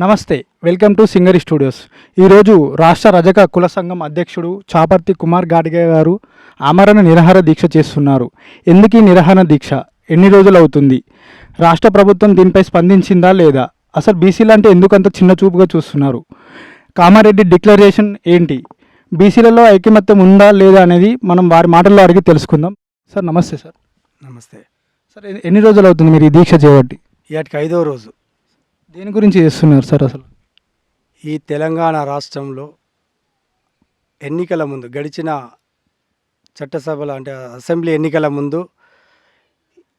నమస్తే welcome to Singari studios. ఈరోజు రాష్ట్ర రజక కుల సంఘం అధ్యక్షుడు చాపర్తి కుమార్ గాడిగే గారు ఆమరణ నిరాహార దీక్ష చేస్తున్నారు. ఎందుకు ఈ నిరాహార దీక్ష? ఎన్ని రోజులు అవుతుంది? రాష్ట్ర ప్రభుత్వం దీనిపై స్పందించిందా లేదా? అసలు బీసీలు అంటే ఎందుకు అంత చిన్న చూపుగా చూస్తున్నారు? కామారెడ్డి డిక్లరేషన్ ఏంటి? బీసీలలో ఐకమత్యం ఉందా లేదా అనేది మనం వారి మాటల్లో అడిగి తెలుసుకుందాం. సార్ నమస్తే సార్. నమస్తే. సార్ ఎన్ని- రోజులు అవుతుంది మీరు ఈ దీక్ష చేయబట్టి? ఇవాటికి ఐదో రోజు. దేని గురించి చేస్తున్నారు సార్ అసలు? ఈ తెలంగాణ రాష్ట్రంలో ఎన్నికల ముందు గడిచిన చట్టసభల అంటే అసెంబ్లీ ఎన్నికల ముందు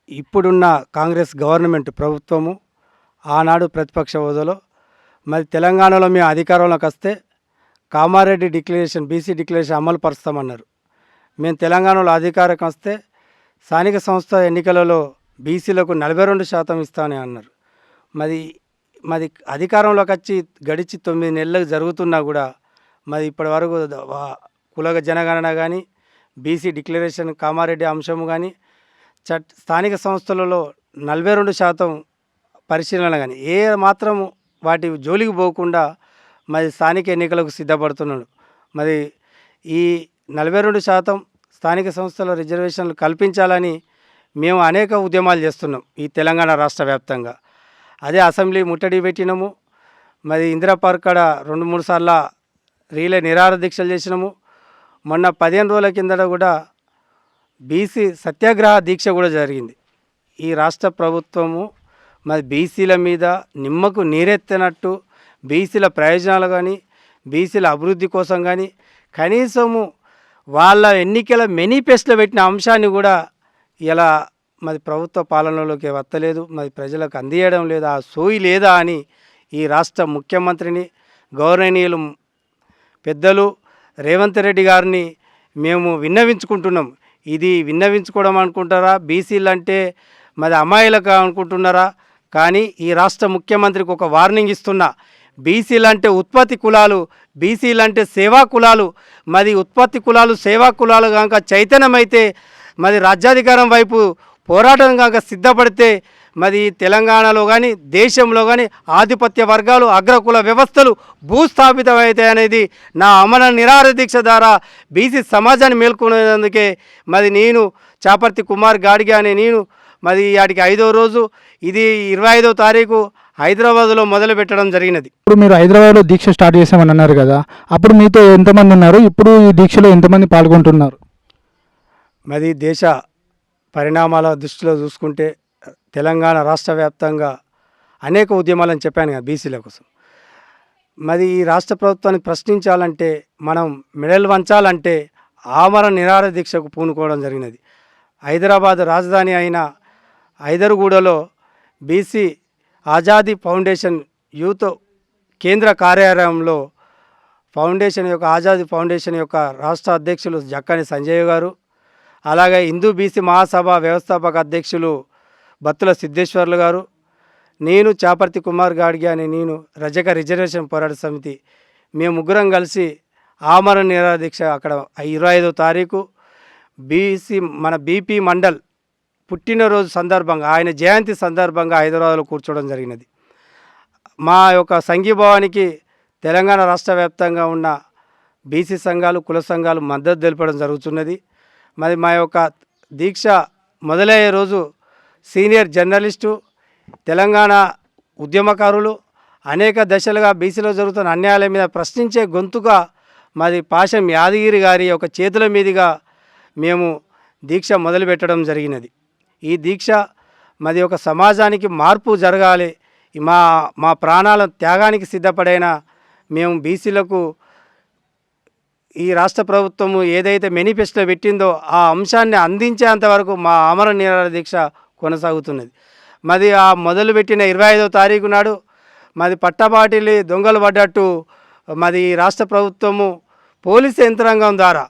ఇప్పుడున్న కాంగ్రెస్ గవర్నమెంట్ ప్రభుత్వము ఆనాడు ప్రతిపక్ష హోదాలో మరి తెలంగాణలో మేము అధికారంలోకి వస్తే కామారెడ్డి డిక్లరేషన్ బీసీ డిక్లరేషన్ అమలు పరుస్తామన్నారు. మేము తెలంగాణలో అధికారం వస్తే స్థానిక సంస్థ ఎన్నికలలో బీసీలకు నలభై రెండు శాతం ఇస్తామని అన్నారు. మరి మాది అధికారంలోకి వచ్చి గడిచి తొమ్మిది నెలలకు జరుగుతున్నా కూడా మరి ఇప్పటి వరకు కులగ జనగణన కానీ బీసీ డిక్లరేషన్ కామారెడ్డి అంశము కానీ చట్ స్థానిక సంస్థలలో నలభై రెండు శాతం పరిశీలన కానీ ఏ మాత్రం వాటి జోలికి పోకుండా మరి స్థానిక ఎన్నికలకు సిద్ధపడుతున్నాడు. మరి ఈ నలభై రెండు శాతం స్థానిక సంస్థల రిజర్వేషన్లు కల్పించాలని మేము అనేక ఉద్యమాలు చేస్తున్నాం ఈ తెలంగాణ రాష్ట్ర వ్యాప్తంగా. అదే అసెంబ్లీ ముట్టడి పెట్టినాము. మరి ఇందిరా పార్క్ కాడ రెండు మూడు సార్ల రీలే నిరాహార దీక్షలు చేసినాము. మొన్న పదిహేను రోజుల కిందట కూడా బీసీ సత్యాగ్రహ దీక్ష కూడా జరిగింది. ఈ రాష్ట్ర ప్రభుత్వము మరి బీసీల మీద నిమ్మకు నీరెత్తినట్టు బీసీల ప్రయోజనాలు కానీ బీసీల అభివృద్ధి కోసం కానీ కనీసము వాళ్ళ ఎన్నికల మేనిఫెస్టోలో పెట్టిన అంశాన్ని కూడా ఇలా మరి ప్రభుత్వ పాలనలోకి వత్తలేదు మరి ప్రజలకు అందియడం లేదా ఆ సోయి లేదా అని ఈ రాష్ట్ర ముఖ్యమంత్రిని గౌరవనీయులు పెద్దలు రేవంత్ రెడ్డి గారిని మేము విన్నవించుకుంటున్నాం. ఇది విన్నవించుకోవడం అనుకుంటారా? బీసీలు అంటే మరి అమ్మాయిలకు అనుకుంటున్నారా? కానీ ఈ రాష్ట్ర ముఖ్యమంత్రికి ఒక వార్నింగ్ ఇస్తున్నా. బీసీలు అంటే ఉత్పత్తి కులాలు బీసీలు అంటే సేవా కులాలు మరి ఉత్పత్తి కులాలు సేవా కులాలు కనుక చైతన్యమైతే మరి రాజ్యాధికారం వైపు పోరాటం కనుక సిద్ధపడితే మరి తెలంగాణలో కానీ దేశంలో కానీ ఆధిపత్య వర్గాలు అగ్రకుల వ్యవస్థలు భూస్థాపితమవుతాయి అనేది నా అమర నిరాహార దీక్ష ద్వారా బీసీ సమాజాన్ని మేల్కొనేందుకే మరి నేను చాపర్తి కుమార్ గాడిగా అనే నేను మరి వాటికి ఐదో రోజు ఇది ఇరవై ఐదో తారీఖు హైదరాబాద్లో మొదలు పెట్టడం జరిగినది. ఇప్పుడు మీరు హైదరాబాద్లో దీక్ష స్టార్ట్ చేసామని అన్నారు కదా అప్పుడు మీతో ఎంతమంది ఉన్నారు? ఇప్పుడు ఈ దీక్షలో ఎంతమంది పాల్గొంటున్నారు? మరి దేశ పరిణామాల దృష్టిలో చూసుకుంటే తెలంగాణ రాష్ట్ర వ్యాప్తంగా అనేక ఉద్యమాలని చెప్పాను కదా బీసీల కోసం. మరి ఈ రాష్ట్ర ప్రభుత్వాన్ని ప్రశ్నించాలంటే మనం మెడల్ వంచాలంటే ఆమరణ నిరార దీక్షకు పూనుకోవడం జరిగినది. హైదరాబాద్ రాజధాని అయిన హైదర్గూడలో బీసీ ఆజాదీ ఫౌండేషన్ యూత్ కేంద్ర కార్యాలయంలో ఫౌండేషన్ యొక్క ఆజాదీ ఫౌండేషన్ యొక్క రాష్ట్ర అధ్యక్షులు జక్కని సంజయ్ గారు అలాగే హిందూ బీసీ మహాసభ వ్యవస్థాపక అధ్యక్షులు బత్తుల సిద్ధేశ్వర్లు గారు నేను చాపర్తి కుమార్ గాడ్గి అని నేను రజక రిజర్వేషన్ పోరాట సమితి. మేము ముగ్గురం కలిసి ఆమరణ నిరాదీక్ష అక్కడ ఇరవై ఐదో తారీఖు బీసీ మన బీపీ మండల్ పుట్టినరోజు సందర్భంగా ఆయన జయంతి సందర్భంగా హైదరాబాద్లో కూర్చోవడం జరిగినది. మా యొక్క సంఘీభావానికి తెలంగాణ రాష్ట్ర వ్యాప్తంగా ఉన్న బీసీ సంఘాలు కుల సంఘాలు మద్దతు తెలపడం జరుగుతున్నది. మరి మా యొక్క దీక్ష మొదలయ్యే రోజు సీనియర్ జర్నలిస్టు తెలంగాణ ఉద్యమకారులు అనేక దశలుగా బీసీలో జరుగుతున్న అన్యాయాల మీద ప్రశ్నించే గొంతుగా మాది పాశం యాదగిరి గారి యొక్క చేతుల మీదుగా మేము దీక్ష మొదలుపెట్టడం జరిగినది. ఈ దీక్ష మాది ఒక సమాజానికి మార్పు జరగాలి మా మా ప్రాణాల త్యాగానికి సిద్ధపడైన మేము బీసీలకు ఈ రాష్ట్ర ప్రభుత్వము ఏదైతే మేనిఫెస్టో పెట్టిందో ఆ అంశాన్ని అందించేంత వరకు మా అమర నిరాహార దీక్ష కొనసాగుతున్నది. మాది ఆ మొదలుపెట్టిన ఇరవై ఐదో తారీఖు నాడు మాది పట్టబాటిలి దొంగలు పడ్డట్టు మాది రాష్ట్ర ప్రభుత్వము పోలీసు యంత్రాంగం ద్వారా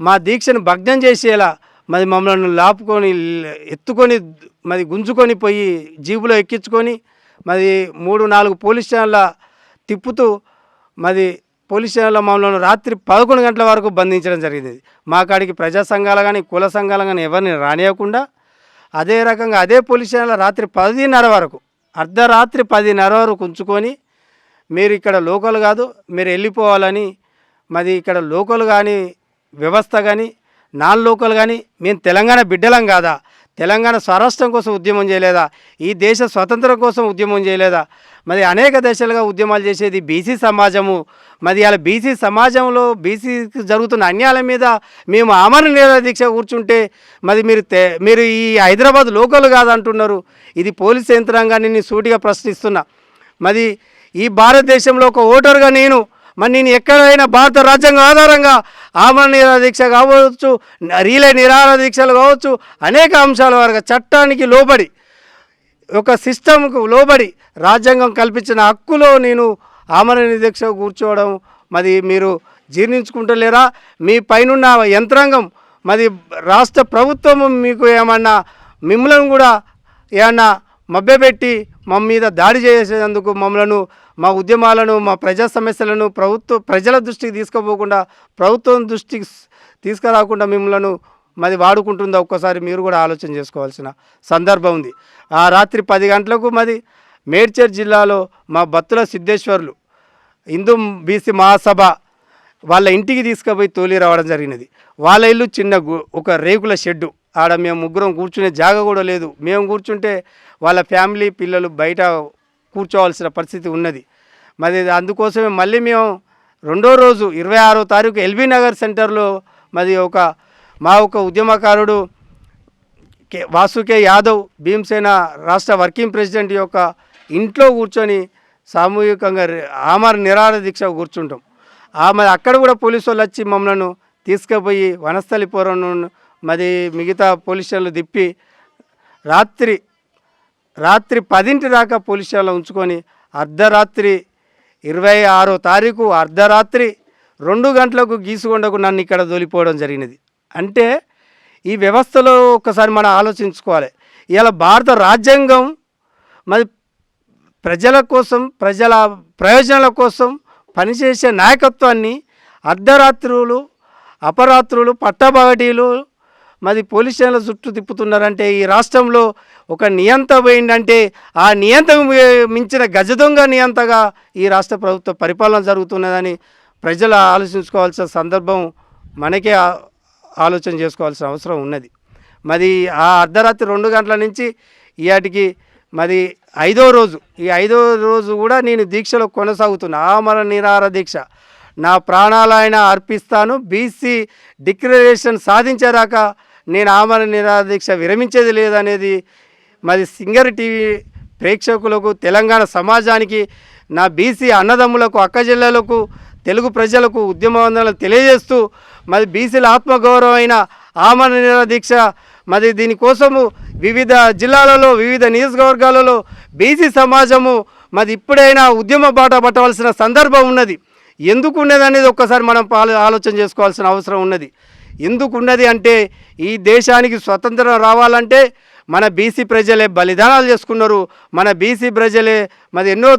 మా దీక్షను భగ్నం చేసేలా మరి మమ్మల్ని లాపుకొని ఎత్తుకొని మరి గుంజుకొని పోయి జీబులో ఎక్కించుకొని మరి మూడు నాలుగు పోలీస్ స్టేషన్ల తిప్పుతూ మరి పోలీస్ స్టేషన్లో మమ్మల్ని రాత్రి పదకొండు గంటల వరకు బంధించడం జరిగింది. మా కాడికి ప్రజా సంఘాలు కానీ కుల సంఘాలు కానీ ఎవరిని రానియకుండా అదే రకంగా అదే పోలీస్ స్టేషన్లో రాత్రి పదిన్నర వరకు అర్ధరాత్రి పదిన్నర వరకు ఉంచుకొని మీరు ఇక్కడ లోకల్ కాదు మీరు వెళ్ళిపోవాలని మాది ఇక్కడ లోకల్ కానీ వ్యవస్థ కానీ నాన్ లోకల్ కానీ మేము తెలంగాణ బిడ్డలం కాదా? తెలంగాణ స్వరాష్ట్రం కోసం ఉద్యమం చేయలేదా? ఈ దేశ స్వతంత్రం కోసం ఉద్యమం చేయలేదా? మరి అనేక దశలుగా ఉద్యమాలు చేసేది బీసీ సమాజము. మరి అలా బీసీ సమాజంలో బీసీకి జరుగుతున్న అన్యాయాల మీద మేము ఆమరణ నిరాహార దీక్ష కూర్చుంటే మరి మీరు తె మీరు ఈ హైదరాబాద్ లోకల్ కాదంటున్నారు. ఇది పోలీస్ యంత్రాంగాన్ని నేను సూటిగా ప్రశ్నిస్తున్నా. మరి ఈ భారతదేశంలో ఒక ఓటరుగా నేను మరి నేను ఎక్కడైనా భారత రాజ్యాంగం ఆధారంగా ఆమరణ నిరాహార దీక్ష కావచ్చు రీలే నిరాహార దీక్షలు కావచ్చు అనేక అంశాల వరకు చట్టానికి లోబడి ఒక సిస్టమ్కు లోబడి రాజ్యాంగం కల్పించిన హక్కులో నేను ఆమరణ దీక్ష కూర్చోవడం మరి మీరు జీర్ణించుకుంటలేరా? మీ పైనున్న యంత్రాంగం మరి రాష్ట్ర ప్రభుత్వం మీకు ఏమన్నా మిమ్మల్ని కూడా ఏమన్నా మభ్యపెట్టి మా మీద దాడి చేసేందుకు మమ్మలను మా ఉద్యమాలను మా ప్రజా సమస్యలను ప్రభుత్వ ప్రజల దృష్టికి తీసుకుపోకుండా ప్రభుత్వం దృష్టికి తీసుకురాకుండా మిమ్మలను మరి వాడుకుంటుందా? ఒక్కసారి మీరు కూడా ఆలోచన చేసుకోవాల్సిన సందర్భం ఉంది. ఆ రాత్రి పది గంటలకు మరి మేడ్చర్ జిల్లాలో మా బత్తుల సిద్ధేశ్వర్లు హిందూ బీసీ మహాసభ వాళ్ళ ఇంటికి తీసుకుపోయి తోలి రావడం జరిగినది. వాళ్ళ ఇల్లు చిన్న గు- ఒక రేకుల షెడ్డు. ఆడ మేము ముగ్గురం కూర్చునే జాగ కూడా లేదు. మేము కూర్చుంటే వాళ్ళ ఫ్యామిలీ పిల్లలు బయట కూర్చోవాల్సిన పరిస్థితి ఉన్నది. మరి అందుకోసమే మళ్ళీ మేము రెండో రోజు ఇరవై ఆరో తారీఖు ఎల్బీ నగర్ సెంటర్లో మరి ఒక మా ఒక ఉద్యమకారుడు కే వాసుకే యాదవ్ భీమసేన రాష్ట్ర వర్కింగ్ ప్రెసిడెంట్ యొక్క ఇంట్లో కూర్చొని సామూహికంగా ఆమర నిరాహార దీక్ష కూర్చుంటాం. ఆమె అక్కడ కూడా పోలీసు వాళ్ళు వచ్చి మమ్మల్ని తీసుకుపోయి వనస్థలిపురం మరి మిగతా పోలీస్ స్టేషన్లు తిప్పి రాత్రి రాత్రి పదింటి దాకా పోలీస్ స్టేషన్లో ఉంచుకొని అర్ధరాత్రి ఇరవై ఆరో తారీఖు అర్ధరాత్రి రెండు గంటలకు గీసుకొండకు నన్ను ఇక్కడ దొలిపోవడం జరిగినది. అంటే ఈ వ్యవస్థలో ఒకసారి మనం ఆలోచించుకోవాలి. ఇలా భారత రాజ్యాంగం మరి ప్రజల కోసం ప్రజల ప్రయోజనాల కోసం పనిచేసే నాయకత్వాన్ని అర్ధరాత్రులు అపరాత్రులు పట్టబగటీలు మరి పోలీస్ స్టేషన్ల చుట్టూ తిప్పుతున్నారంటే ఈ రాష్ట్రంలో ఒక నియంత పోయిందంటే ఆ నియంత మించిన గజ దొంగ నియంతగా ఈ రాష్ట్ర ప్రభుత్వ పరిపాలన జరుగుతున్నదని ప్రజలు ఆలోచించుకోవాల్సిన సందర్భం మనకే ఆలోచన చేసుకోవాల్సిన అవసరం ఉన్నది. మరి ఆ అర్ధరాత్రి రెండు గంటల నుంచి ఇవాటికి మరి ఐదో రోజు ఈ ఐదో రోజు కూడా నేను దీక్షలో కొనసాగుతున్నా. ఆమర నిరార దీక్ష నా ప్రాణాలైన అర్పిస్తాను. బీసీ డిక్లరేషన్ సాధించేదాకా నేను ఆమరణ నిరాదీక్ష విరమించేది లేదనేది మరి సింగర్ టీవీ ప్రేక్షకులకు తెలంగాణ సమాజానికి నా బీసీ అన్నదమ్ములకు అక్కచెల్లెలకు తెలుగు ప్రజలకు ఉద్యమవందనలు తెలియజేస్తూ మరి బీసీల ఆత్మగౌరవమైన ఆమరణ నిరాదీక్ష మరి దీనికోసము వివిధ జిల్లాలలో వివిధ నియోజకవర్గాలలో బీసీ సమాజము మరి ఇప్పుడైనా ఉద్యమ బాట పట్టవలసిన సందర్భం ఉన్నది. ఎందుకు ఉన్నది అనేది ఒక్కసారి మనం పాల- ఆలోచన చేసుకోవాల్సిన అవసరం ఉన్నది. ఎందుకున్నది అంటే ఈ దేశానికి స్వతంత్రం రావాలంటే మన బీసీ ప్రజలే బలిదానాలు చేసుకున్నారు. మన బీసీ ప్రజలే మరి ఎన్నో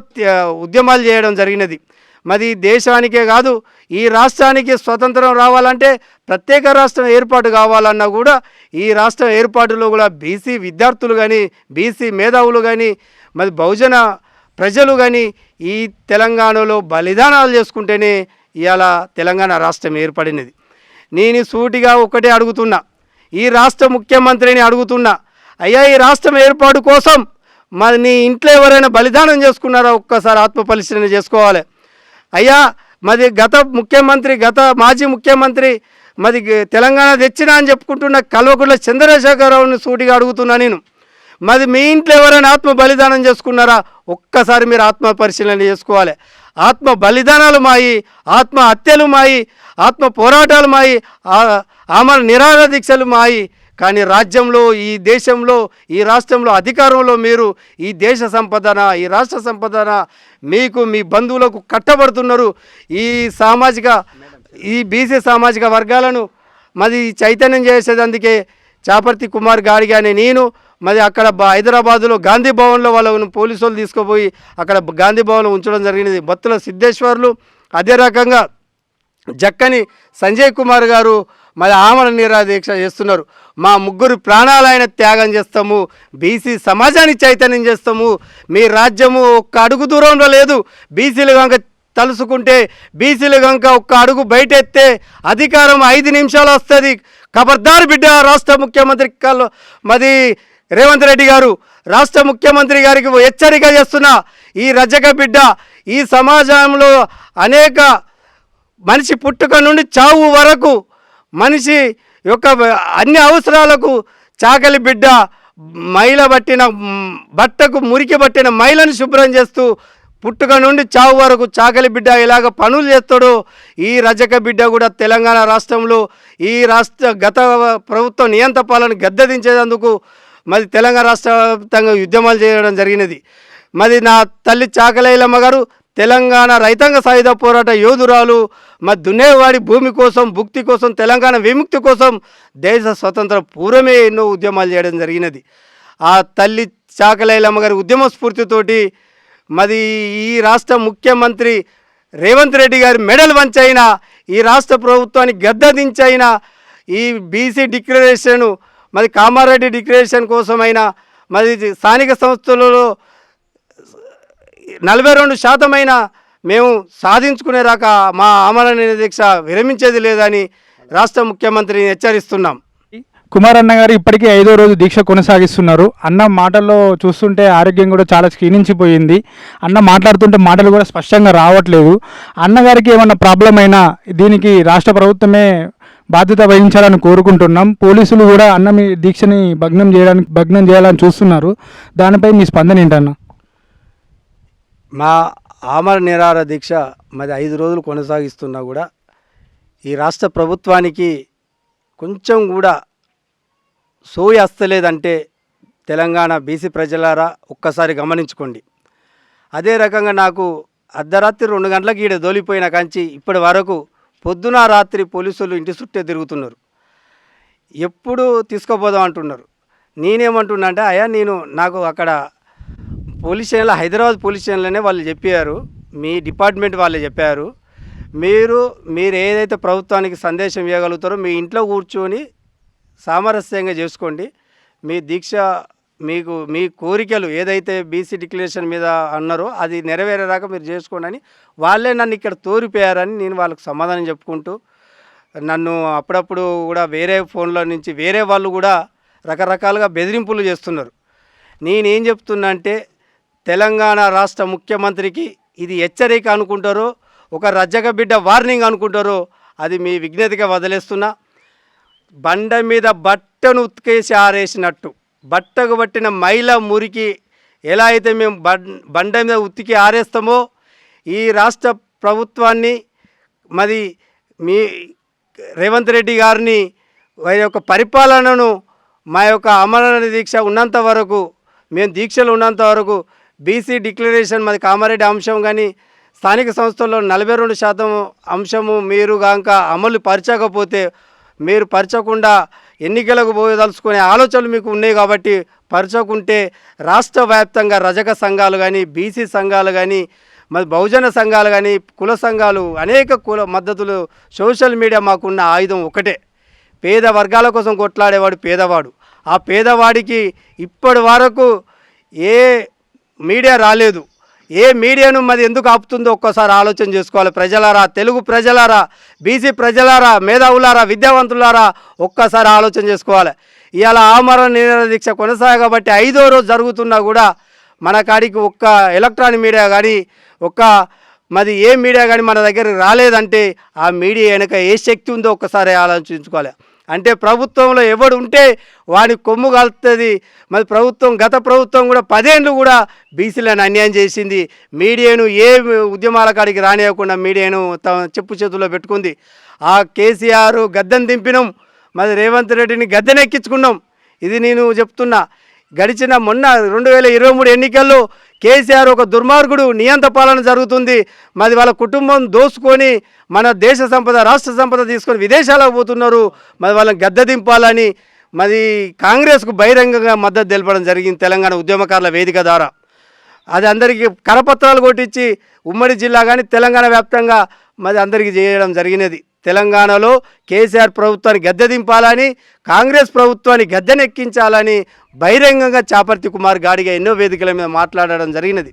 ఉద్యమాలు చేయడం జరిగినది. మరి దేశానికే కాదు ఈ రాష్ట్రానికి స్వతంత్రం రావాలంటే ప్రత్యేక రాష్ట్రం ఏర్పాటు కావాలన్నా కూడా ఈ రాష్ట్రం ఏర్పాటులో కూడా బీసీ విద్యార్థులు కానీ బీసీ మేధావులు కానీ మరి బహుజన ప్రజలు కానీ ఈ తెలంగాణలో బలిదానాలు చేసుకుంటేనే ఇవాళ తెలంగాణ రాష్ట్రం ఏర్పడినది. నేను సూటిగా ఒకటే అడుగుతున్నా. ఈ రాష్ట్ర ముఖ్యమంత్రిని అడుగుతున్నా. అయ్యా ఈ రాష్ట్రం ఏర్పాటు కోసం మరి నీ ఇంట్లో ఎవరైనా బలిదానం చేసుకున్నారా? ఒక్కసారి ఆత్మ పరిశీలన చేసుకోవాలి. అయ్యా మరి గత ముఖ్యమంత్రి గత మాజీ ముఖ్యమంత్రి మరి తెలంగాణ తెచ్చినా అని చెప్పుకుంటున్న కల్వకుంట్ల చంద్రశేఖరరావుని సూటిగా అడుగుతున్నా నేను. మరి మీ ఇంట్లో ఎవరైనా ఆత్మ బలిదానం చేసుకున్నారా? ఒక్కసారి మీరు ఆత్మ పరిశీలన చేసుకోవాలి. ఆత్మ బలిదానాలు మాయి ఆత్మ హత్యలు మాయి ఆత్మ పోరాటాలు మాయి ఆ- ఆమర నిరాహార దీక్షలు మాయి. కానీ రాజ్యంలో ఈ దేశంలో ఈ రాష్ట్రంలో అధికారంలో మీరు ఈ దేశ సంపదన ఈ రాష్ట్ర సంపదన మీకు మీ బంధువులకు కట్టబడుతున్నారు. ఈ సామాజిక ఈ బీసీ సామాజిక వర్గాలను మరి చైతన్యం చేసేదందుకే చాపర్తి కుమార్ గారిగానే నేను మరి అక్కడ హైదరాబాద్లో హైదరాబాదులో గాంధీ భవన్లో వాళ్ళను పోలీసు వాళ్ళు తీసుకుపోయి అక్కడ గాంధీ భవన్లో ఉంచడం జరిగినది. భక్తుల సిద్ధేశ్వర్లు అదే రకంగా జక్కని సంజయ్ కుమార్ గారు మరి ఆమరణ నిరాదీక్ష చేస్తున్నారు. మా ముగ్గురు ప్రాణాలైన త్యాగం చేస్తాము. బీసీ సమాజాన్ని చైతన్యం చేస్తాము. మీ రాజ్యము ఒక్క అడుగు దూరంలో లేదు. బీసీలు కనుక తలుసుకుంటే బీసీలు కనుక ఒక్క అడుగు బయటెత్తే అధికారం ఐదు నిమిషాలు వస్తుంది. ఖబర్దార్ బిడ్డ రాష్ట్ర ముఖ్యమంత్రి మరి రేవంత్ రెడ్డి గారు రాష్ట్ర ముఖ్యమంత్రి గారికి హెచ్చరిక చేస్తున్నా ఈ రజక బిడ్డ ఈ సమాజంలో అనేక మనిషి పుట్టుక నుండి చావు వరకు మనిషి యొక్క అన్ని అవసరాలకు చాకలి బిడ్డ మైల పట్టిన బట్టకు మురికి పట్టిన మైలను శుభ్రం చేస్తూ పుట్టుక నుండి చావు వరకు చాకలి బిడ్డ ఇలాగ పనులు చేస్తాడో ఈ రజక బిడ్డ కూడా తెలంగాణ రాష్ట్రంలో ఈ రాష్ట్ర గత ప్రభుత్వం నియంత పాలన గద్దెదించేందుకు మరి తెలంగాణ రాష్ట్ర వ్యాప్తంగా ఉద్యమాలు చేయడం జరిగినది. మరి నా తల్లి చాకలైలమ్మ గారు తెలంగాణ రైతాంగ సాయుధ పోరాట యోధురాలు మరి దున్నేవాడి భూమి కోసం భుక్తి కోసం తెలంగాణ విముక్తి కోసం దేశ స్వతంత్ర పూర్వమే ఎన్నో ఉద్యమాలు చేయడం జరిగినది. ఆ తల్లి చాకలైలమ్మ గారి ఉద్యమ స్ఫూర్తితోటి మరి ఈ రాష్ట్ర ముఖ్యమంత్రి రేవంత్ రెడ్డి గారి మెడల్ వంచైనా ఈ రాష్ట్ర ప్రభుత్వాన్ని గద్దదించైనా ఈ బీసీ డిక్లరేషన్ మరి కామారెడ్డి డిక్లరేషన్ కోసమైనా మరి స్థానిక సంస్థలలో నలభై రెండు శాతమైన మేము సాధించుకునే రాక మా ఆమరణ దీక్ష విరమించేది లేదని రాష్ట్ర ముఖ్యమంత్రిని హెచ్చరిస్తున్నాం. కుమార్ అన్న గారు ఇప్పటికీ ఐదో రోజు దీక్ష కొనసాగిస్తున్నారు. అన్న మాటల్లో చూస్తుంటే ఆరోగ్యం కూడా చాలా క్షీణించిపోయింది. అన్న మాట్లాడుతుంటే మాటలు కూడా స్పష్టంగా రావట్లేదు. అన్నగారికి ఏమన్నా ప్రాబ్లం అయినా దీనికి రాష్ట్ర ప్రభుత్వమే బాధ్యత వహించాలని కోరుకుంటున్నాం. పోలీసులు కూడా అన్న మీ దీక్షని భగ్నం చేయడానికి భగ్నం చేయాలని చూస్తున్నారు. దానిపై మీ స్పందన ఏంటన్నా? మా ఆమర నిరాహార దీక్ష మరి ఐదు రోజులు కొనసాగిస్తున్నా కూడా ఈ రాష్ట్ర ప్రభుత్వానికి కొంచెం కూడా సోయి వస్తలేదంటే తెలంగాణ బీసీ ప్రజలారా ఒక్కసారి గమనించుకోండి. అదే రకంగా నాకు అర్ధరాత్రి రెండు గంటలకు ఈడ దోలిపోయిన కంచి ఇప్పటి వరకు పొద్దున రాత్రి పోలీసులు ఇంటి చుట్టే తిరుగుతున్నారు. ఎప్పుడు తీసుకోపోదాం అంటున్నారు. నేనేమంటున్నా అంటే అయ్యా నేను నాకు అక్కడ పోలీస్ స్టేషన్లో హైదరాబాద్ పోలీస్ స్టేషన్లోనే వాళ్ళు చెప్పారు. మీ డిపార్ట్మెంట్ వాళ్ళే చెప్పారు. మీరు మీరు ఏదైతే ప్రభుత్వానికి సందేశం ఇవ్వగలుగుతారో మీ ఇంట్లో కూర్చొని సామరస్యంగా చేసుకోండి. మీ దీక్ష మీకు మీ కోరికలు ఏదైతే బీసీ డిక్లరేషన్ మీద అన్నారో అది నెరవేరేదాకా మీరు చేసుకోండి అని వాళ్ళే నన్ను ఇక్కడ తోరిపోయారని నేను వాళ్ళకి సమాధానం చెప్పుకుంటూ నన్ను అప్పుడప్పుడు కూడా వేరే ఫోన్ల నుంచి వేరే వాళ్ళు కూడా రకరకాలుగా బెదిరింపులు చేస్తున్నారు. నేనేం చెప్తున్నా అంటే తెలంగాణ రాష్ట్ర ముఖ్యమంత్రికి ఇది హెచ్చరిక అనుకుంటారో ఒక రజ్జక బిడ్డ వార్నింగ్ అనుకుంటారో అది మీ విజ్ఞతగా వదిలేస్తున్నా. బండ మీద బట్టను ఉతికేసి ఆరేసినట్టు. బట్టకు పట్టిన మైల మురికి ఎలా అయితే మేము బండ మీద ఉతికి ఆరేస్తామో ఈ రాష్ట్ర ప్రభుత్వాన్ని మరి మీ రేవంత్ రెడ్డి గారిని వారి యొక్క పరిపాలనను మా యొక్క అమరణ దీక్ష ఉన్నంత వరకు మేము దీక్షలు ఉన్నంత వరకు బీసీ డిక్లరేషన్ మాది కామారెడ్డి అంశం కానీ స్థానిక సంస్థల్లో నలభై రెండు శాతం అంశము మీరు కాక అమలు పరచకపోతే మీరు పరచకుండా ఎన్నికలకు పోయదలుచుకునే ఆలోచనలు మీకు ఉన్నాయి కాబట్టి పరచకుంటే రాష్ట్ర వ్యాప్తంగా రజక సంఘాలు కానీ బీసీ సంఘాలు కానీ మరి బహుజన సంఘాలు కానీ కుల సంఘాలు అనేక కుల మద్దతులు సోషల్ మీడియా మాకున్న ఆయుధం ఒకటే. పేద వర్గాల కోసం కొట్లాడేవాడు పేదవాడు. ఆ పేదవాడికి ఇప్పటి వరకు ఏ మీడియా రాలేదు. ఏ మీడియాను మరి ఎందుకు ఆపుతుందో ఒక్కసారి ఆలోచన చేసుకోవాలి. ప్రజలారా తెలుగు ప్రజలారా బీసీ ప్రజలారా మేధావులారా విద్యావంతులారా ఒక్కసారి ఆలోచన చేసుకోవాలి. ఇవాళ ఆమరణ నిరాహార దీక్ష కొనసాగబట్టి ఐదో రోజు జరుగుతున్నా కూడా మన కాడికి ఒక్క ఎలక్ట్రానిక్ మీడియా కానీ ఒక్క మరి ఏ మీడియా కానీ మన దగ్గర రాలేదంటే ఆ మీడియా వెనక ఏ శక్తి ఉందో ఒక్కసారి ఆలోచించుకోవాలి. అంటే ప్రభుత్వంలో ఎవడు ఉంటే వాడి కొమ్ము కలుస్తుంది మరి ప్రభుత్వం గత ప్రభుత్వం కూడా పదేళ్ళు కూడా బీసీలను అన్యాయం చేసింది. మీడియాను ఏ ఉద్యమాల కాడికి రానియకుండా మీడియాను తమ చెప్పు చేతుల్లో పెట్టుకుంది. ఆ కేసీఆర్ గద్దెను దింపినాం. మరి రేవంత్ రెడ్డిని గద్దెనెక్కించుకున్నాం. ఇది నేను చెప్తున్నా. గడిచిన మొన్న రెండు వేల ఇరవై మూడు ఎన్నికల్లో కేసీఆర్ ఒక దుర్మార్గుడు నియంత పాలన జరుగుతుంది. మరి వాళ్ళ కుటుంబం దోసుకొని మన దేశ సంపద రాష్ట్ర సంపద తీసుకొని విదేశాలకు పోతున్నారు. మరి వాళ్ళని గద్దె దింపాలని మరి కాంగ్రెస్కు బహిరంగంగా మద్దతు తెలపడం జరిగింది తెలంగాణ ఉద్యమకారుల వేదిక ద్వారా. అది అందరికీ కరపత్రాలు కొట్టించి ఉమ్మడి జిల్లా కానీ తెలంగాణ వ్యాప్తంగా మరి అందరికీ చేయడం జరిగినది. తెలంగాణలో కేసీఆర్ ప్రభుత్వాన్ని గద్దె దింపాలని కాంగ్రెస్ ప్రభుత్వాన్ని గద్దెనెక్కించాలని బహిరంగంగా చాపర్తి కుమార్ గాడిగా ఎన్నో వేదికల మీద మాట్లాడడం జరిగినది.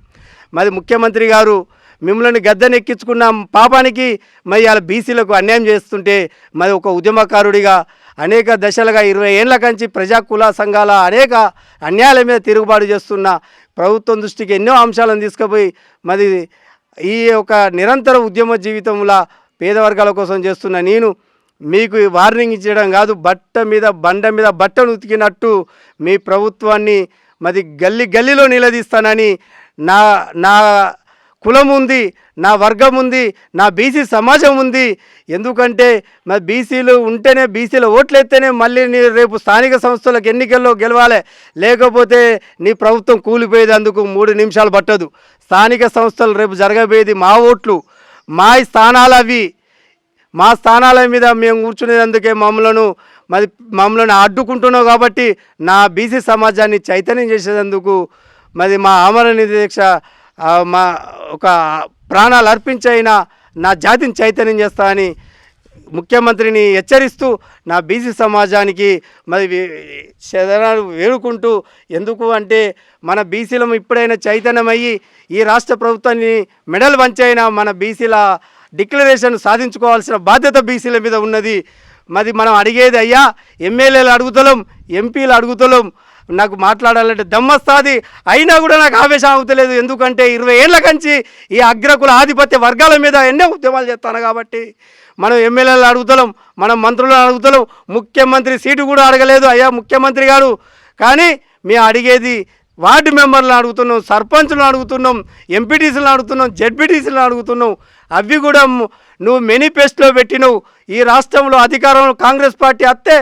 మరి ముఖ్యమంత్రి గారు మిమ్మల్ని గద్దెనెక్కించుకున్న పాపానికి మరి అలా బీసీలకు అన్యాయం చేస్తుంటే మరి ఒక ఉద్యమకారుడిగా అనేక దశలుగా ఇరవై ఏళ్ళ కంచి ప్రజా కుల సంఘాల అనేక అన్యాయాల మీద తిరుగుబాటు చేస్తున్న ప్రభుత్వం దృష్టికి ఎన్నో అంశాలను తీసుకుపోయి మరి ఈ యొక్క నిరంతర ఉద్యమ జీవితంలో పేద వర్గాల కోసం చేస్తున్న నేను మీకు వార్నింగ్ ఇచ్చడం కాదు బట్ట మీద బండ మీద బట్టను ఉతికినట్టు మీ ప్రభుత్వాన్ని మరి గల్లి గల్లీలో నిలదీస్తానని నా నా కులం ఉంది నా వర్గం ఉంది నా బీసీ సమాజం ఉంది. ఎందుకంటే మరి బీసీలు ఉంటేనే బీసీలు ఓట్లేస్తేనే మళ్ళీ నీ రేపు స్థానిక సంస్థలకు ఎన్నికల్లో గెలవాలి. లేకపోతే నీ ప్రభుత్వం కూలిపోయేది అందుకు మూడు నిమిషాలు పట్టదు. స్థానిక సంస్థలు రేపు జరగబోయేది మా ఓట్లు. మా స్థానాలు అవి మా స్థానాల మీద మేము కూర్చునేందుకే మమ్మలను మరి మమ్మల్ని అడ్డుకుంటున్నావు కాబట్టి నా బీసీ సమాజాన్ని చైతన్యం చేసేందుకు మరి మా ఆమరణ నిరీక్ష మా ఒక ప్రాణాలు అర్పించైనా నా జాతిని చైతన్యం చేస్తా అని ముఖ్యమంత్రిని హెచ్చరిస్తూ నా బీసీ సమాజానికి మరి శరణాలు వేడుకుంటూ ఎందుకు అంటే మన బీసీలం ఇప్పుడైనా చైతన్యమయ్యి ఈ రాష్ట్ర ప్రభుత్వాన్ని మెడల్ వంచైనా మన బీసీల డిక్లరేషన్ సాధించుకోవాల్సిన బాధ్యత బీసీల మీద ఉన్నది. మరి మనం అడిగేది అయ్యా ఎమ్మెల్యేలు అడుగుతలం ఎంపీలు అడుగుతలేం నాకు మాట్లాడాలంటే దమ్మస్తాది అయినా కూడా నాకు ఆవేశం అవుతలేదు. ఎందుకంటే ఇరవై ఏళ్ళ కంచి ఈ అగ్రకుల ఆధిపత్య వర్గాల మీద ఎన్నో ఉద్యమాలు చేస్తాను కాబట్టి మనం ఎమ్మెల్యేలు అడుగుతలేం మనం మంత్రులను అడుగుతలేం ముఖ్యమంత్రి సీటు కూడా అడగలేదు అయ్యా ముఖ్యమంత్రి గారు. కానీ మేము అడిగేది వార్డు మెంబర్లను అడుగుతున్నాం సర్పంచ్లను అడుగుతున్నాం ఎంపీటీసీలను అడుగుతున్నాం జెడ్పీటీసీలను అడుగుతున్నాం. అవి కూడా నువ్వు మేనిఫెస్టోలో పెట్టినవు. ఈ రాష్ట్రంలో అధికారంలో కాంగ్రెస్ పార్టీ వస్తే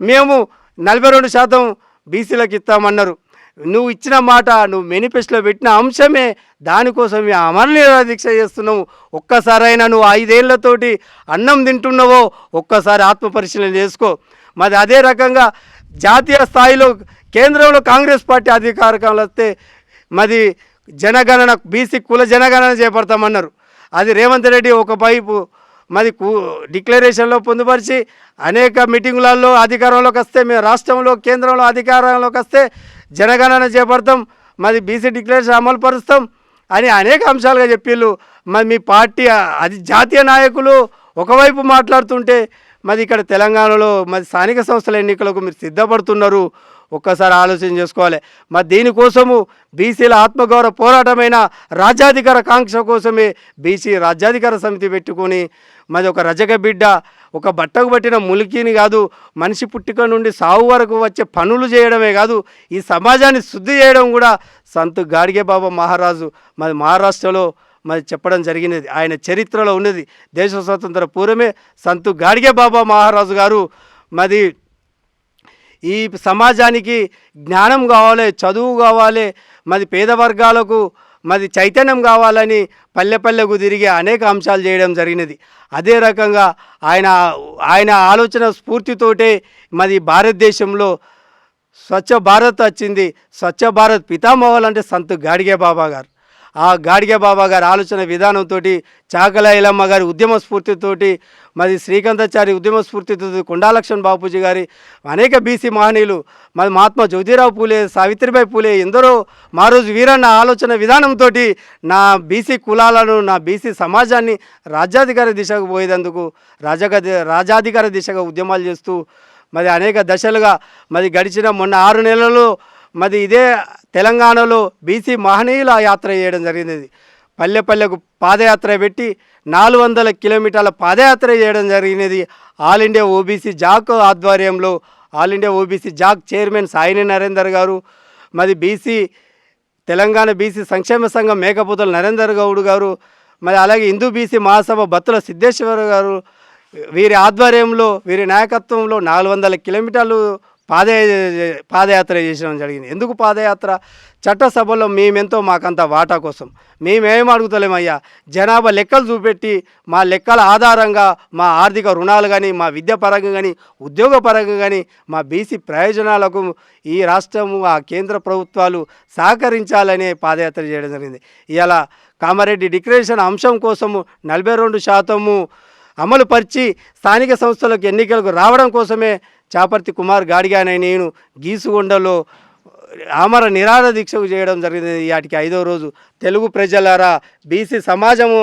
మేము నలభై రెండు శాతం బీసీలకు ఇస్తామన్నారు. నువ్వు ఇచ్చిన మాట నువ్వు మేనిఫెస్టోలో పెట్టిన అంశమే. దానికోసం మేము అమరనీయ దీక్ష చేస్తున్నావు. ఒక్కసారైనా నువ్వు ఐదేళ్ళతోటి అన్నం తింటున్నావో ఒక్కసారి ఆత్మపరిశీలన చేసుకో. మరి అదే రకంగా జాతీయ స్థాయిలో కేంద్రంలో కాంగ్రెస్ పార్టీ అధికారంలో వస్తే మరి జనగణన బీసీ కుల జనగణన చేపడతామన్నారు. అది రేవంత్ రెడ్డి ఒక వైపు మరి కు డిక్లరేషన్లో పొందుపరిచి అనేక మీటింగులలో అధికారంలోకి వస్తే మేము రాష్ట్రంలో కేంద్రంలో అధికారంలోకి వస్తే జనగణన చేపడతాం మరి బీసీ డిక్లరేషన్ అమలు పరుస్తాం అని అనేక అంశాలుగా చెప్పిళ్ళు. మరి మీ పార్టీ అది జాతీయ నాయకులు ఒకవైపు మాట్లాడుతుంటే మరి ఇక్కడ తెలంగాణలో మరి స్థానిక సంస్థల ఎన్నికలకు మీరు సిద్ధపడుతున్నారు. ఒక్కసారి ఆలోచన చేసుకోవాలి. మరి దీనికోసము బీసీల ఆత్మగౌరవ పోరాటమైన రాజ్యాధికార కాంక్ష కోసమే బీసీ రాజ్యాధికార సమితి పెట్టుకొని మాది ఒక రజక బిడ్డ ఒక బట్టకు పట్టిన ములికిని కాదు మనిషి పుట్టుక నుండి సావు వరకు వచ్చే పనులు చేయడమే కాదు ఈ సమాజాన్ని శుద్ధి చేయడం కూడా సంత్ గాడిగే బాబా మహారాజు మరి మహారాష్ట్రలో మరి చెప్పడం జరిగినది. ఆయన చరిత్రలో ఉన్నది. దేశ స్వాతంత్ర పూర్వమే సంతు గాడిగే బాబా మహారాజు గారు మరి ఈ సమాజానికి జ్ఞానం కావాలి చదువు కావాలి మరి పేద వర్గాలకు మరి చైతన్యం కావాలని పల్లె పల్లెకు తిరిగి అనేక అంశాలు చేయడం జరిగినది. అదే రకంగా ఆయన ఆయన ఆలోచన స్ఫూర్తితోటే మరి భారతదేశంలో స్వచ్ఛ భారత్ వచ్చింది. స్వచ్ఛ భారత్ పితామహులు అంటే సంత్ గాడిగే బాబా గారు. ఆ గాడిగే బాబా గారి ఆలోచన విధానంతో చాకల ఇలమ్మ గారి ఉద్యమ స్ఫూర్తితోటి మరి శ్రీకాంతాచారి ఉద్యమ స్ఫూర్తితో కొండాలక్ష్మణ్ బాపూజీ గారి అనేక బీసీ మహనీయులు మరి మహాత్మా జ్యోతిరావు పూలే సావిత్రిబాయి పూలే ఎందరో మారోజు వీరన్న ఆలోచన విధానంతో నా బీసీ కులాలను నా బీసీ సమాజాన్ని రాజ్యాధికార దిశకు పోయేందుకు రాజక రాజాధికార దిశగా ఉద్యమాలు చేస్తూ మరి అనేక దశలుగా మరి గడిచిన మొన్న ఆరు నెలల్లో మరి ఇదే తెలంగాణలో బీసీ మహనీయుల యాత్ర చేయడం జరిగింది. పల్లె పల్లెకు పాదయాత్ర పెట్టి నాలుగు వందల కిలోమీటర్ల పాదయాత్ర చేయడం జరిగినది. ఆల్ ఇండియా ఓబీసీ జాక్ ఆధ్వర్యంలో All India OBC JAC chairman Saini Narender garu మరి బీసీ తెలంగాణ బీసీ సంక్షేమ సంఘం మేకపోతల నరేందర్ గౌడ్ గారు మరి అలాగే హిందూ బీసీ మహాసభ బత్తుల సిద్ధేశ్వర గారు వీరి ఆధ్వర్యంలో వీరి నాయకత్వంలో నాలుగు వందల కిలోమీటర్లు పాద పాదయాత్ర చేసడం జరిగింది. ఎందుకు పాదయాత్ర? చట్టసభలో మేమెంతో మాకంత వాటా కోసం. మేమేం అడుగుతలేమయ్యా? జనాభా లెక్కలు చూపెట్టి మా లెక్కల ఆధారంగా మా ఆర్థిక రుణాలు కానీ మా విద్యాపరంగా కానీ ఉద్యోగ పరంగా కానీ మా బీసీ ప్రయోజనాలకు ఈ రాష్ట్రము ఆ కేంద్ర ప్రభుత్వాలు సహకరించాలనే పాదయాత్ర చేయడం జరిగింది. ఇలా కామారెడ్డి డిక్లరేషన్ అంశం కోసము నలభై రెండు శాతము అమలు పరిచి స్థానిక సంస్థలకు ఎన్నికలకు రావడం కోసమే చాపర్తి కుమార్ గాడిగానే నేను గీసుగొండలో ఆమర నిరాహార దీక్షకు చేయడం జరిగింది. వాటికి ఐదో రోజు తెలుగు ప్రజలారా బీసీ సమాజము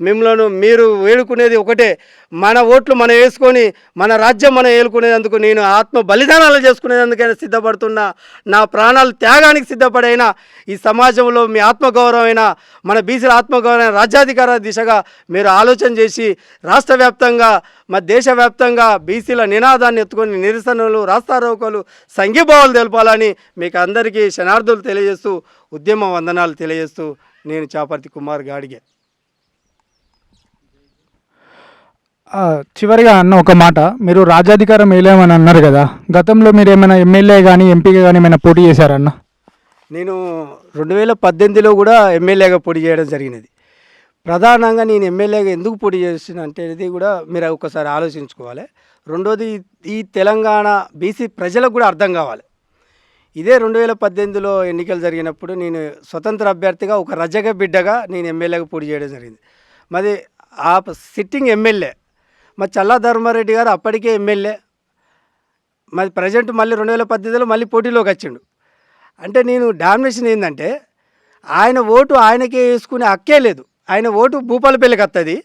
మిమ్మల్ని మీరు వేడుకునేది ఒకటే. మన ఓట్లు మనం వేసుకొని మన రాజ్యం మనం ఏలుకునేందుకు నేను ఆత్మ బలిదానాలు చేసుకునేందుకైనా సిద్ధపడుతున్నా. నా ప్రాణాలు త్యాగానికి సిద్ధపడైనా ఈ సమాజంలో మీ ఆత్మగౌరవమైన మన బీసీల ఆత్మగౌరవమైన రాజ్యాధికార దిశగా మీరు ఆలోచన చేసి రాష్ట్ర వ్యాప్తంగా మా దేశవ్యాప్తంగా బీసీల నినాదాన్ని ఎత్తుకొని నిరసనలు రాస్తారోకలు సంఘీభావాలు తెలపాలని మీకు అందరికీ శనార్థులు తెలియజేస్తూ ఉద్యమ వందనాలు తెలియజేస్తూ నేను చాపర్తి కుమార్ గాడిగే ఆ, చివరిగా అన్న ఒక మాట. మీరు రాజ్యాధికారం వేయలేమని అన్నారు కదా గతంలో మీరు ఏమైనా ఎమ్మెల్యే కానీ ఎంపీగా కానీ ఏమైనా పోటీ చేశారన్న నేను రెండు వేల పద్దెనిమిదిలో కూడా ఎమ్మెల్యేగా పోటీ చేయడం జరిగినది. ప్రధానంగా నేను ఎమ్మెల్యేగా ఎందుకు పోటీ చేసిన అంటే ఇది కూడా మీరు ఒకసారి ఆలోచించుకోవాలి. రెండోది ఈ తెలంగాణ బీసీ ప్రజలకు కూడా అర్థం కావాలి. ఇదే రెండు వేల పద్దెనిమిదిలో ఎన్నికలు జరిగినప్పుడు నేను స్వతంత్ర అభ్యర్థిగా ఒక రజగ బిడ్డగా నేను ఎమ్మెల్యేగా పోటీ చేయడం జరిగింది. మరి ఆ సిట్టింగ్ ఎమ్మెల్యే మా చల్లా ధర్మారెడ్డి గారు అప్పటికే ఎమ్మెల్యే. మరి ప్రజెంట్ మళ్ళీ రెండు వేల పద్దెనిమిదిలో మళ్ళీ పోటీలోకి వచ్చిండు. అంటే నేను డామినేషన్ ఏంటంటే ఆయన ఓటు ఆయనకే వేసుకునే హక్కే లేదు. ఆయన ఓటు భూపాలపల్లికి వస్తుంది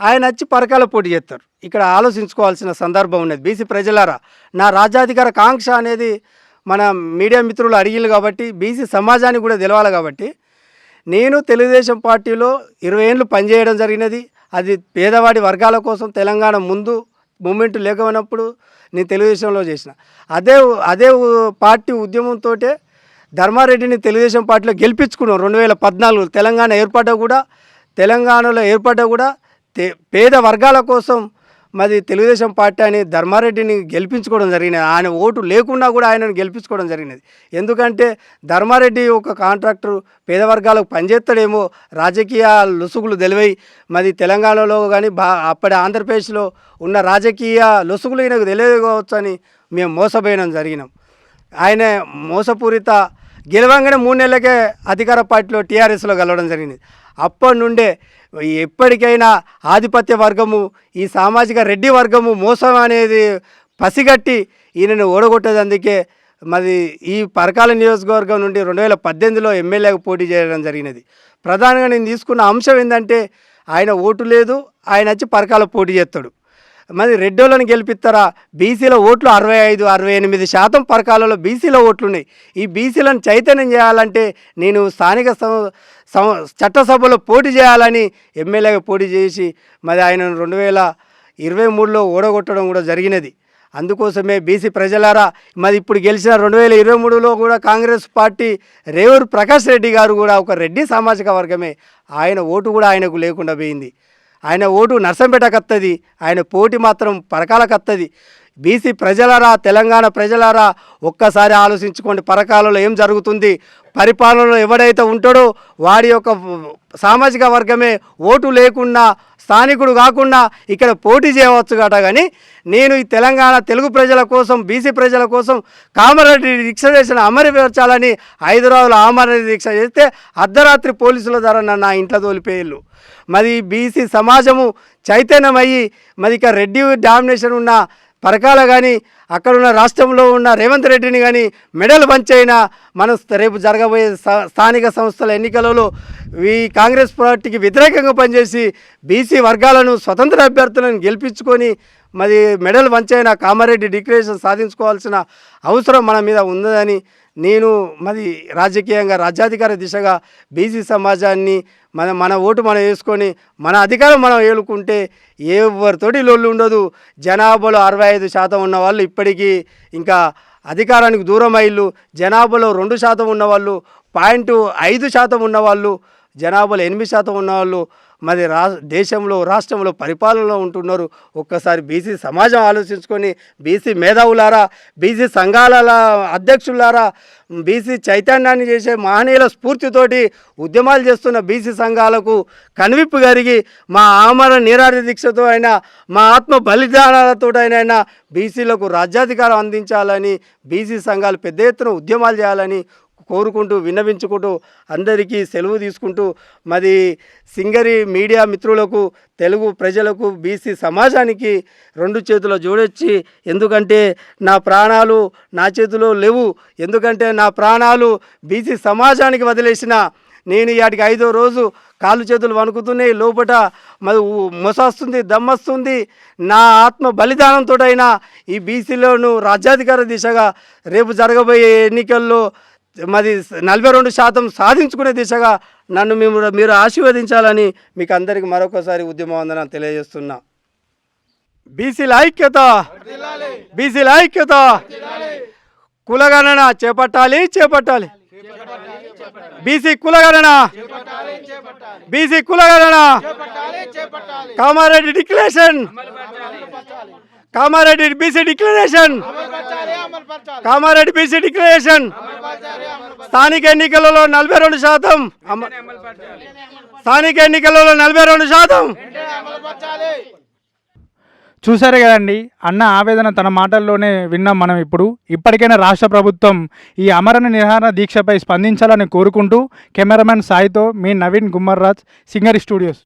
ఆయన వచ్చి పరకాల పోటీ చేస్తారు. ఇక్కడ ఆలోచించుకోవాల్సిన సందర్భం ఉన్నది. బీసీ ప్రజలారా నా రాజ్యాధికార కాంక్ష అనేది మన మీడియా మిత్రులు అడిగిలు కాబట్టి బీసీ సమాజానికి కూడా తెలవాలి కాబట్టి నేను తెలుగుదేశం పార్టీలో ఇరవై ఏళ్ళు పనిచేయడం జరిగినది. అది పేదవాడి వర్గాల కోసం తెలంగాణ ముందు మూమెంట్ లేకపోయినప్పుడు నేను తెలుగుదేశంలో చేసిన. అదే అదే పార్టీ ఉద్యమంతో ధర్మారెడ్డిని తెలుగుదేశం పార్టీలో గెలిపించుకున్నాం రెండు వేల పద్నాలుగు తెలంగాణ ఏర్పడ్డా కూడా తెలంగాణలో ఏర్పడ్డా కూడా పేద వర్గాల కోసం మరి తెలుగుదేశం పార్టీ అని ధర్మారెడ్డిని గెలిపించుకోవడం జరిగినది. ఆయన ఓటు లేకుండా కూడా ఆయనను గెలిపించుకోవడం జరిగినది. ఎందుకంటే ధర్మారెడ్డి ఒక కాంట్రాక్టర్ పేద వర్గాలకు పనిచేస్తాడేమో రాజకీయ లొసుగులు తెలివై మరి తెలంగాణలో కానీ బా అప్పటి ఆంధ్రప్రదేశ్లో ఉన్న రాజకీయ లొసుగులు ఈయనకు తెలియకపోవచ్చు అని మేము మోసపోయడం జరిగినాం. ఆయన మోసపూరిత గెలవంగానే మూడు నెలలకే అధికార పార్టీలో టీఆర్ఎస్లో కలవడం జరిగింది. అప్పటి నుండే ఎప్పటికైనా ఆధిపత్య వర్గము ఈ సామాజిక రెడ్డి వర్గము మోసం అనేది పసిగట్టి ఈయనను ఓడగొట్టేందుకే మరి ఈ పరకాల నియోజకవర్గం నుండి రెండు వేల పద్దెనిమిదిలో ఎమ్మెల్యేగా పోటీ చేయడం జరిగినది. ప్రధానంగా నేను తీసుకున్న అంశం ఏంటంటే ఆయన ఓటు లేదు ఆయన వచ్చి పరకాల పోటీ చేస్తాడు. మరి రెడ్డోళ్ళని గెలిపిస్తారా? బీసీల ఓట్లు అరవై ఐదు అరవై ఎనిమిది శాతం పరకాలలో బీసీల ఓట్లు ఉన్నాయి ఈ బీసీలను చైతన్యం చేయాలంటే నేను స్థానిక సం- సం- చట్టసభలో పోటీ చేయాలని ఎమ్మెల్యేగా పోటీ చేసి మరి ఆయన రెండు వేల ఇరవై మూడులో ఓడగొట్టడం కూడా జరిగినది. అందుకోసమే బీసీ ప్రజలారా మరి ఇప్పుడు గెలిచిన రెండు వేల ఇరవై మూడులో కూడా కాంగ్రెస్ పార్టీ రేవూరు ప్రకాష్ రెడ్డి గారు కూడా ఒక రెడ్డి సామాజిక వర్గమే. ఆయన ఓటు కూడా ఆయనకు లేకుండా పోయింది. ఆయన ఓటు నర్సంపేటకత్తది ఆయన పోటీ మాత్రం పరకాలకు బీసీ ప్రజలారా తెలంగాణ ప్రజలారా ఒక్కసారి ఆలోచించుకోండి పరకాలలో ఏం జరుగుతుంది పరిపాలనలో ఎవడైతే ఉంటాడో వాడి యొక్క సామాజిక వర్గమే ఓటు లేకుండా స్థానికుడు కాకుండా ఇక్కడ పోటీ చేయవచ్చు గట కానీ నేను ఈ తెలంగాణ తెలుగు ప్రజల కోసం బీసీ ప్రజల కోసం కామారెడ్డి దీక్ష చేసిన అమరపరచాలని ఐదు రోజులు ఆమరణ దీక్ష చేస్తే అర్ధరాత్రి పోలీసుల ద్వారా నన్ను నా ఇంట్లో తోలిపోయేళ్ళు. మరి బీసీ సమాజము చైతన్యమయ్యి మరి ఇక రెడ్డి డామినేషన్ ఉన్న పరకాల కానీ అక్కడ ఉన్న రాష్ట్రంలో ఉన్న రేవంత్ రెడ్డిని కానీ మెడల్ పంచైనా మనం రేపు జరగబోయే స్థానిక సంస్థల ఎన్నికలలో ఈ కాంగ్రెస్ పార్టీకి వ్యతిరేకంగా పనిచేసి బీసీ వర్గాలను స్వతంత్ర అభ్యర్థులను గెలిపించుకొని మరి మెడల్ వంచైన కామారెడ్డి డిక్లరేషన్ సాధించుకోవాల్సిన అవసరం మన మీద ఉందని నేను మరి రాజకీయంగా రాజ్యాధికార దిశగా బీసీ సమాజాన్ని మన మన ఓటు మనం వేసుకొని మన అధికారం మనం ఏలుకుంటే ఎవరితోటి లొల్లు ఉండదు. జనాభాలో అరవై ఐదు శాతం ఉన్న వాళ్ళు ఇప్పటికీ ఇంకా అధికారానికి దూరం అయ్యిళ్ళు. జనాభాలో రెండు శాతం ఉన్నవాళ్ళు పాయింట్ ఐదు శాతం ఉన్నవాళ్ళు జనాభాలో ఎనిమిది శాతం ఉన్నవాళ్ళు మరి రా దేశంలో రాష్ట్రంలో పరిపాలనలో ఉంటున్నారు. ఒక్కసారి బీసీ సమాజం ఆలోచించుకొని బీసీ మేధావులారా బీసీ సంఘాల అధ్యక్షులారా బీసీ చైతన్యాన్ని చేసే మహనీయుల స్ఫూర్తితోటి ఉద్యమాలు చేస్తున్న బీసీ సంఘాలకు కనువిప్పు కరిగి మా ఆమర నిరారి దీక్షతో అయినా మా ఆత్మ బలిదానాలతో అయినా బీసీలకు రాజ్యాధికారం అందించాలని బీసీ సంఘాలు పెద్ద ఎత్తున ఉద్యమాలు చేయాలని కోరుకుంటూ విన్నవించుకుంటూ అందరికీ సెలవు తీసుకుంటూ మరి సింగరి మీడియా మిత్రులకు తెలుగు ప్రజలకు బీసీ సమాజానికి రెండు చేతుల జోడొచ్చి ఎందుకంటే నా ప్రాణాలు నా చేతిలో లేవు ఎందుకంటే నా ప్రాణాలు బీసీ సమాజానికి వదిలేసిన నేను వాటికి ఐదో రోజు కాళ్ళు చేతులు వణుకుతున్నాయి లోపట మరి ఊ- మొసొస్తుంది దమ్మొస్తుంది నా ఆత్మ బలిదానంతో అయినా ఈ బీసీలోను రాజ్యాధికార దిశగా రేపు జరగబోయే ఎన్నికల్లో మరి నలభై రెండు శాతం సాధించుకునే దిశగా నన్ను మేము మీరు ఆశీర్వదించాలని మీకు అందరికీ మరొకసారి ఉద్యమవందన తెలియజేస్తున్నా. బీసీల ఐక్యత బీసీల ఐక్యత. కులగణన చేపట్టాలి చేపట్టాలి. బీసీ కులగణన బీసీ కులగణన. Kamareddy declaration. Kamareddy BC declaration Kamareddy BC declaration స్థానిక ఎన్నికలలో నలభై రెండు శాతం. స్థానిక ఎన్నికలలో నలభై రెండు శాతం. చూసారు కదండి అన్న ఆవేదన తన మాటల్లోనే విన్నాం మనం ఇప్పుడు. ఇప్పటికైనా రాష్ట్ర ప్రభుత్వం ఈ అమరణ నిరాహార దీక్షపై స్పందించాలని కోరుకుంటూ కెమెరామెన్ సాయితో మీ నవీన్ గుమ్మర్రాజ్ సింగర్ స్టూడియోస్.